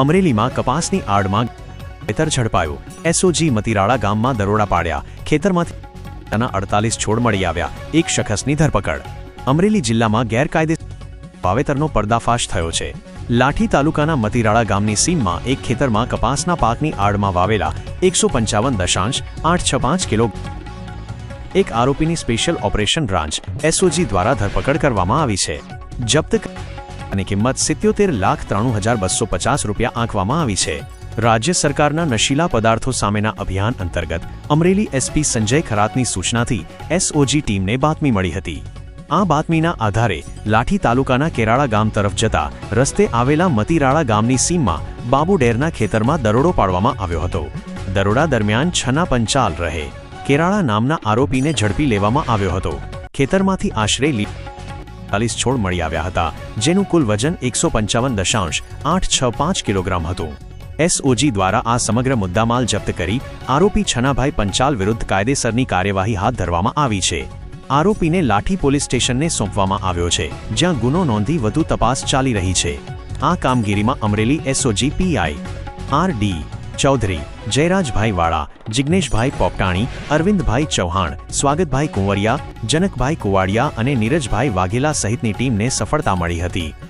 અમરેલીમાં કપાસની આડમાં ખેતર ઝડપાયું. એસઓજી મતિરાળા ગામમાં દરોડા પાડ્યા. ખેતરમાંથી તેના અડતાલીસ છોડ મળી આવ્યા. એક શખસની ધરપકડ. અમરેલી જિલ્લામાં ગેરકાયદે વાવેતરનો પર્દાફાશ થયો છે. લાઠી તાલુકાના મતિરાળા ગામની સીમમાં એક ખેતરમાં કપાસના પાકની આડમાં વાવેલા એકસો પંચાવન દશાંશ આઠ છ પાંચ કિલો એક આરોપીની સ્પેશિયલ ઓપરેશન બ્રાન્ચ એસઓજી દ્વારા ધરપકડ કરવામાં આવી છે. જપ્ત અને કિંમત સિત્યોતેર લાખ ત્રાણું હજાર બસો પચાસ રૂપિયા આંકવામાં આવી છે. રાજ્ય સરકારના નશીલા પદાર્થો સામેના અભિયાન અંતર્ગત અમરેલી એસપી સંજય ખરાતની સૂચનાથી એસઓજી ટીમને બાતમી મળી હતી. આ બાતમીના આધારે લાઠી તાલુકાના કેરાળા ગામ તરફ જતા રસ્તે આવેલા મતીરાળા ગામની સીમમાં બાબુડેરના ખેતરમાં દરોડો પાડવામાં આવ્યો હતો. દરોડા દરમિયાન છના પંચાલ રહે. કેરાળા નામના આરોપીને ઝડપી લેવામાં આવ્યો હતો. ખેતરમાંથી આશરે ચાલીસ છોડ મળી આવ્યા હતા, જેનું કુલ વજન એકસો પંચાવન દશાંશ આઠ છ પાંચ કિલોગ્રામ હતું. એસઓજી દ્વારા આ સમગ્ર મુદ્દામાલ જપ્ત કરી આરોપી છનાભાઈ પંચાલ વિરુદ્ધ કાયદેસરની કાર્યવાહી હાથ ધરવામાં આવી છે. આરોપીને લાઠી પોલીસ સ્ટેશનને સોંપવામાં આવ્યો છે, જ્યાં ગુનો નોંધી વધુ તપાસ ચાલી રહી છે. આ કામગીરીમાં Amreli SOG PI R D Chaudhari, Jayrajbhai Vala, Jigneshbhai પોપટાણી, Arvindbhai Chauhan, સ્વાગતભાઈ કુંવરિયા, જનકભાઈ કુવાડિયા અને નીરજભાઈ વાઘેલા સહિતની ટીમને સફળતા મળી હતી.